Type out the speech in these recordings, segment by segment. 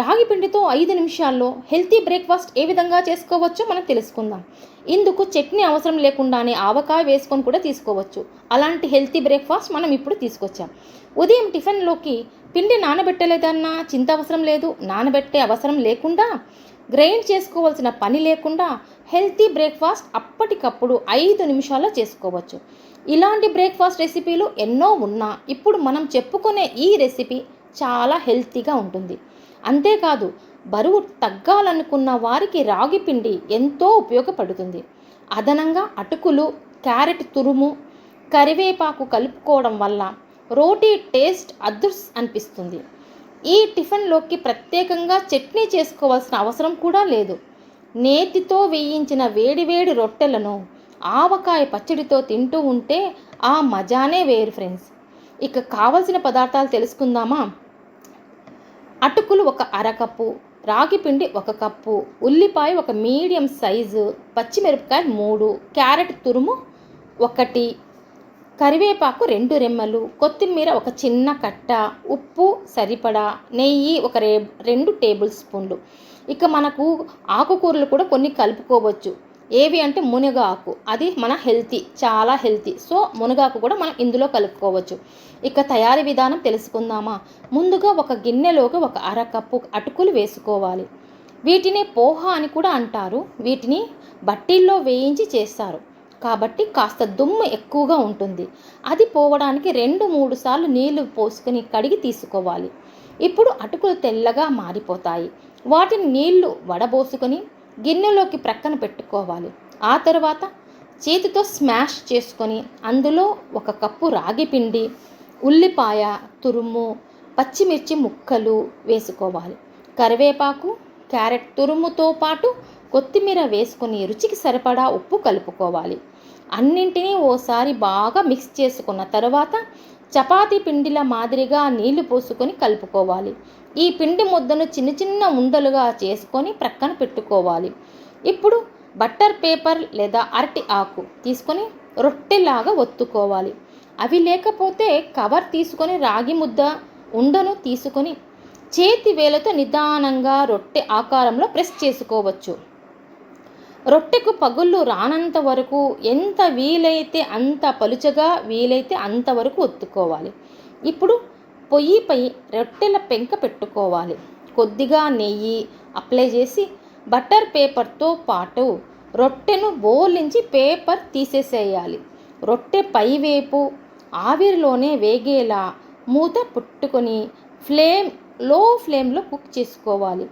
రాగి పిండితో ఐదు నిమిషాల్లో హెల్తీ బ్రేక్ఫాస్ట్ ఏ విధంగా చేసుకోవచ్చో మనం తెలుసుకుందాం. ఇందుకు చట్నీ అవసరం లేకుండానే ఆవకాయ వేసుకొని కూడా తీసుకోవచ్చు. అలాంటి హెల్తీ బ్రేక్ఫాస్ట్ మనం ఇప్పుడు తీసుకొచ్చాం. ఉదయం టిఫిన్లోకి పిండి నానబెట్టలేదన్నా చింత అవసరం లేదు. నానబెట్టే అవసరం లేకుండా గ్రైండ్ చేసుకోవాల్సిన పని లేకుండా హెల్తీ బ్రేక్ఫాస్ట్ అప్పటికప్పుడు ఐదు నిమిషాల్లో చేసుకోవచ్చు. ఇలాంటి బ్రేక్ఫాస్ట్ రెసిపీలు ఎన్నో ఉన్నా ఇప్పుడు మనం చెప్పుకునే ఈ రెసిపీ చాలా హెల్తీగా ఉంటుంది. అంతేకాదు బరువు తగ్గాలనుకున్న వారికి రాగి పిండి ఎంతో ఉపయోగపడుతుంది. అదనంగా అటుకులు క్యారెట్ తురుము కరివేపాకు కలుపుకోవడం వల్ల రోటీ టేస్ట్ అదృస్ అనిపిస్తుంది. ఈ టిఫిన్లోకి ప్రత్యేకంగా చట్నీ చేసుకోవాల్సిన అవసరం కూడా లేదు. నేతితో వేయించిన వేడివేడి రొట్టెలను ఆవకాయ పచ్చడితో తింటూ ఉంటే ఆ మజానే వేరు ఫ్రెండ్స్. ఇక కావలసిన పదార్థాలు తెలుసుకుందామా? అటుకులు ఒక అరకప్పు రాగి పిండి ఒక కప్పు ఉల్లిపాయ ఒక మీడియం సైజు పచ్చిమిరపకాయ మూడు క్యారెట్ తురుము ఒకటి కరివేపాకు రెండు రెమ్మలు కొత్తిమీర ఒక చిన్న కట్ట ఉప్పు సరిపడా నెయ్యి ఒక రే రెండు టేబుల్ స్పూన్లు. ఇక మనకు ఆకుకూరలు కూడా కొన్ని కలుపుకోవచ్చు. ఏవి అంటే మునగాకు. అది మన హెల్తీ చాలా హెల్తీ. సో మునగాకు కూడా మనం ఇందులో కలుపుకోవచ్చు. ఇక తయారీ విధానం తెలుసుకుందామా? ముందుగా ఒక గిన్నెలోకి ఒక అరకప్పు అటుకులు వేసుకోవాలి. వీటిని పోహ అని కూడా అంటారు. వీటిని బట్టీల్లో వేయించి చేస్తారు. కాబట్టి కాస్త దుమ్ము ఎక్కువగా ఉంటుంది. అది పోవడానికి రెండు మూడు సార్లు నీళ్ళు పోసుకొని కడిగి తీసుకోవాలి. ఇప్పుడు అటుకులు తెల్లగా మారిపోతాయి. వాటిని నీళ్ళు వడబోసుకొని గిన్నెలోకి ప్రక్కన పెట్టుకోవాలి. ఆ తర్వాత చేతితో స్మాష్ చేసుకొని అందులో ఒక కప్పు రాగి పిండి ఉల్లిపాయ తురుము పచ్చిమిర్చి ముక్కలు వేసుకోవాలి. కరివేపాకు క్యారెట్ తురుముతో పాటు కొత్తిమీర వేసుకొని రుచికి సరిపడా ఉప్పు కలుపుకోవాలి. అన్నింటినీ ఓసారి బాగా మిక్స్ చేసుకున్న తర్వాత చపాతీ పిండిల మాదిరిగా నీళ్ళు పోసుకొని కలుపుకోవాలి. ఈ పిండి ముద్దను చిన్న చిన్న ఉండలుగా చేసుకొని ప్రక్కన పెట్టుకోవాలి. ఇప్పుడు బట్టర్ పేపర్ లేదా అరటి ఆకు తీసుకొని రొట్టెలాగా ఒత్తుకోవాలి. అవి లేకపోతే కవర్ తీసుకొని రాగి ముద్ద ఉండను తీసుకొని చేతి వేలతో నిదానంగా రొట్టె ఆకారంలో ప్రెస్ చేసుకోవచ్చు. రొట్టెకు పగుళ్ళు రానంత వరకు ఎంత వీలైతే అంత పలుచగా వీలైతే అంతవరకు ఒత్తుకోవాలి. ఇప్పుడు పొయ్యిపై రొట్టెల పెంక పెట్టుకోవాలి. కొద్దిగా నెయ్యి అప్లై చేసి బటర్ పేపర్తో పాటు రొట్టెను బోలించి పేపర్ తీసేసేయాలి. రొట్టె పైవైపు ఆవిరిలోనే వేగేలా మూత పుట్టుకొని ఫ్లేమ్లో ఫ్లేమ్లో కుక్ చేసుకోవాలి.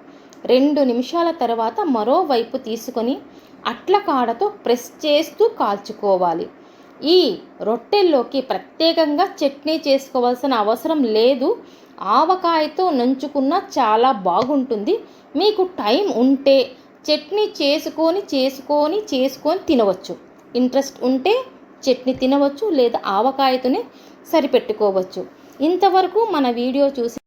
రెండు నిమిషాల తర్వాత మరోవైపు తీసుకొని అట్ల కాడతో ప్రెస్ చేస్తూ కాల్చుకోవాలి. ఈ రొట్టెల్లోకి ప్రత్యేకంగా చట్నీ చేసుకోవాల్సిన అవసరం లేదు. ఆవకాయతో నంచుకున్న చాలా బాగుంటుంది. మీకు టైం ఉంటే చట్నీ చేసుకొని చేసుకొని చేసుకొని తినవచ్చు. ఇంట్రెస్ట్ ఉంటే చట్నీ తినవచ్చు లేదా ఆవకాయతోనే సరిపెట్టుకోవచ్చు. ఇంతవరకు మన వీడియో చూసి